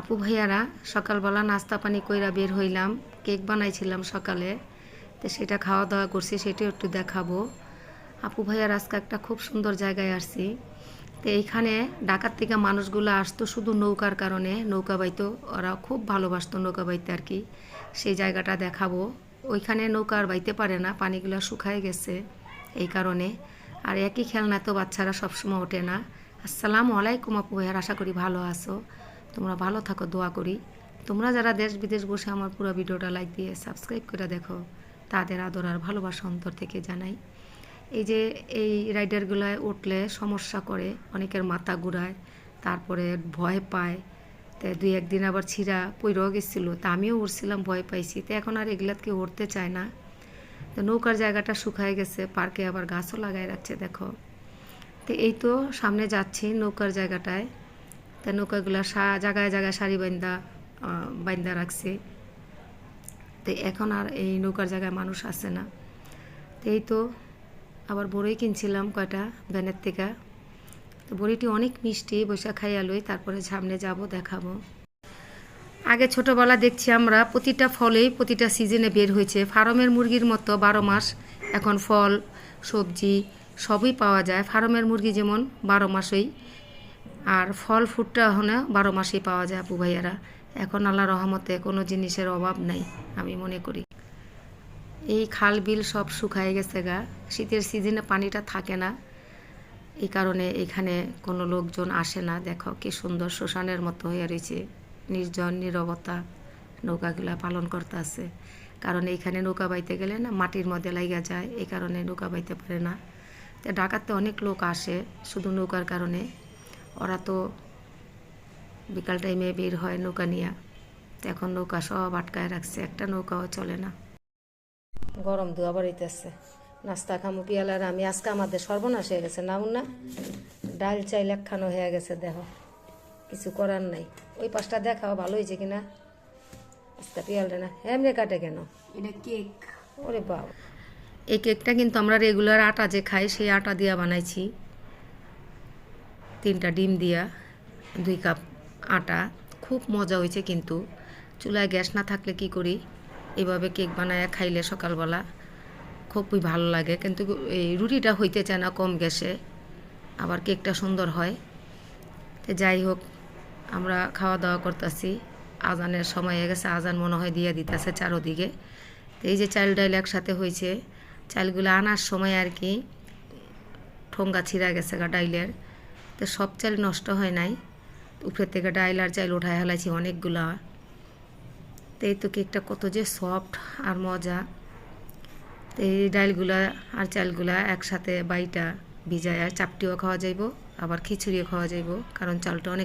আপু ভাইয়ারা, সকালবেলা নাস্তা পানি কইরা বের হইলাম, কেক বানাইছিলাম সকালে। তো সেটা খাওয়া দাওয়া করছি, সেটাও একটু দেখাবো। আপু ভাইয়ার আজকে একটা খুব সুন্দর জায়গায় আসছি। তো এইখানে ঢাকার থেকে মানুষগুলো আসতো শুধু নৌকার কারণে, নৌকা বাইতো, ওরা খুব ভালোবাসতো নৌকা বাইতে আর কি। সেই জায়গাটা দেখাবো। ওইখানে নৌকা আর বাইতে পারে না, পানিগুলো শুকায় গেছে এই কারণে। আর একই খেলনা তো বাচ্চারা সবসময় ওঠে না। আসসালামু আলাইকুম আপু ভাইয়ার, আশা করি ভালো আছো। তোমরা ভালো থাকো, দোয়া করি। তোমরা যারা দেশ বিদেশ বসে আমার পুরো ভিডিওটা লাইক দিয়ে সাবস্ক্রাইব করে দেখো, তাদের আদর আর ভালোবাসা অন্তর থেকে জানাই। এই যে এই রাইডারগুলোয় উঠলে সমস্যা করে, অনেকের মাথা ঘুরায়, তারপরে ভয় পায়। তো দুই একদিন আবার ছিঁড়া পইরেও গেছিল, তা আমিও উঠছিলাম ভয় পাইছি। তো এখন আর এগুলাত কেউ উঠতে চায় না। তো নৌকার জায়গাটা শুকায় গেছে, পার্কে আবার গাছও লাগাই রাখছে, দেখো। তো এই তো সামনে যাচ্ছি নৌকার জায়গাটায়। তা নৌকাগুলো জায়গায় জায়গায় সারি আহ, বাইন্দা রাখছে। তো এখন আর এই নৌকার জায়গায় মানুষ আসে না। তো এই তো আবার বড়ই কিনছিলাম কয়টা ব্যানের থেকে। তো বড়িটি অনেক মিষ্টি বৈশাখ খাইয়া লই তারপরে সামনে যাব দেখাবো। আগে ছোটোবেলা দেখছি আমরা প্রতিটা ফলেই প্রতিটা সিজনে বের হয়েছে। ফার্মের মুরগির মতো বারো মাস এখন ফল সবজি সবই পাওয়া যায়। ফার্মের মুরগি যেমন বারো মাসই আর ফল ফুটটা এখন বারো মাসেই পাওয়া যায় আপু ভাইয়ারা। এখন আল্লাহ রহমতে কোনো জিনিসের অভাব নাই, আমি মনে করি। এই খাল বিল সব শুকায় গেছে গা, শীতের সিজনে পানিটা থাকে না। এই কারণে এখানে কোনো লোকজন আসে না। দেখো কি সুন্দর শ্মশানের মতো হয়ে রয়েছে, নির্জন, নিরবতা, নৌকাগুলা পালন করতে আছে। কারণ এইখানে নৌকা বাইতে গেলে না মাটির মধ্যে লাইগা যায়, এই কারণে নৌকা বাইতে পারে না। তো ঢাকাতে অনেক লোক আসে শুধু নৌকার কারণে। ওরা তো বিকাল টাইমে বের হয় নৌকা নিয়ে। তো এখন নৌকা সব আটকায় রাখছে একটা নৌকাও চলে না। গরম ধোয়া বাড়িতেছে নাস্তা খামু পিয়ালার আমি আজকে আমাদের সর্বনাশ হয়ে গেছে না না। ডাল চাইল একখানো হয়ে গেছে দেখো। কিছু করার নাই। ওই পাশটা দেখাও ভালো হয়েছে কিনা? আজকে পিয়ালটা না এমনি কাটে কেন? এটা কেক। ওরে বাবা। এই কেকটা কিন্তু আমরা রেগুলার আটা যে খাই সেই আটা দিয়ে বানাইছি। তিনটা ডিম দিয়া দুই কাপ আটা। খুব মজা হয়েছে কিন্তু। চুলায় গ্যাস না থাকলে কি করি? এভাবে কেক বানায় খাইলে সকালবেলা খুবই ভালো লাগে। কিন্তু এই রুটিটা হইতে চায় না কম গ্যাসে। আবার কেকটা সুন্দর হয়। তো যাই হোক, আমরা খাওয়া দাওয়া করতেছি। আজানের সময় হয়ে গেছে, আজান মনে হয় দিয়ে দিতেছে চারোদিকে। তো এই যে চাল ডাইল একসাথে হয়েছে, চালগুলো আনার সময় আর কি ঠোঙ্গা ছিঁড়া গেছে গা ডাইলের। তো সব চাল নষ্ট হয় নাই। উপরের থেকে ডাইল আর চাল উঠায় হেলাইছি অনেকগুলা। তো এই তো কেকটা কত যে সফট আর মজা। তো এই ডাইলগুলা আর চালগুলা একসাথে বাইটা ভিজায় আর চাপটিও খাওয়া যাইব, আবার খিচুড়িও খাওয়া যাইব, কারণ চালটা অনেক